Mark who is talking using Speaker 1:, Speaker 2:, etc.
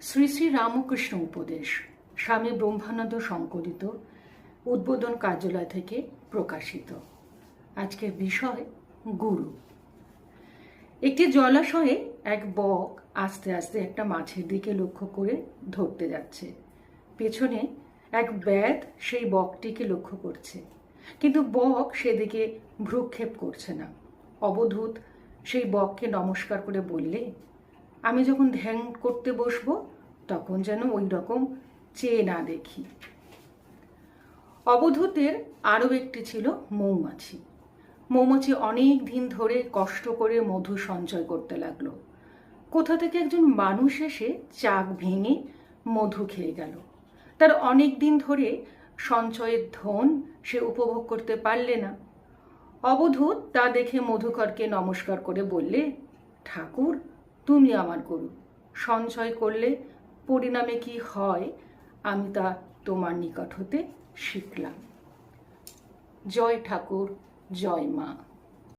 Speaker 1: শ্রী শ্রী রামকৃষ্ণ উপদেশ, স্বামী ব্রহ্মানন্দ সংকলিত, উদ্বোধন কার্যালয় থেকে প্রকাশিত। আজকের বিষয়, গুরু। একটি জলাশয়ে এক বক আস্তে আস্তে একটা মাছের দিকে লক্ষ্য করে ধরতে যাচ্ছে। পেছনে এক ব্যাধ সেই বকটিকে লক্ষ্য করছে। কিন্তু বক সেদিকে ভ্রুক্ষেপ করছে না। অবধূত সেই বককে নমস্কার করে বললে আমি যখন ধ্যান করতে বসবো, তখন যেন ওই রকম চেয়ে না দেখি। অবধূতের আরও একটি ছিল মৌমাছি। মৌমাছি অনেক দিন ধরে কষ্ট করে মধু সঞ্চয় করতে লাগল। কোথা থেকে একজন মানুষ এসে চাক ভেঙে মধু খেয়ে গেল। তার অনেক দিন ধরে সঞ্চয়ের ধন সে উপভোগ করতে পারলে না। অবধূত তা দেখে মধুকরকে নমস্কার করে বললে, ঠাকুর তুমি আমার গুরু। সঞ্চয় করলে পরিণামে কি হয়? আমি তা তোমার নিকট হতে শিখলাম। জয় ঠাকুর, জয় মা।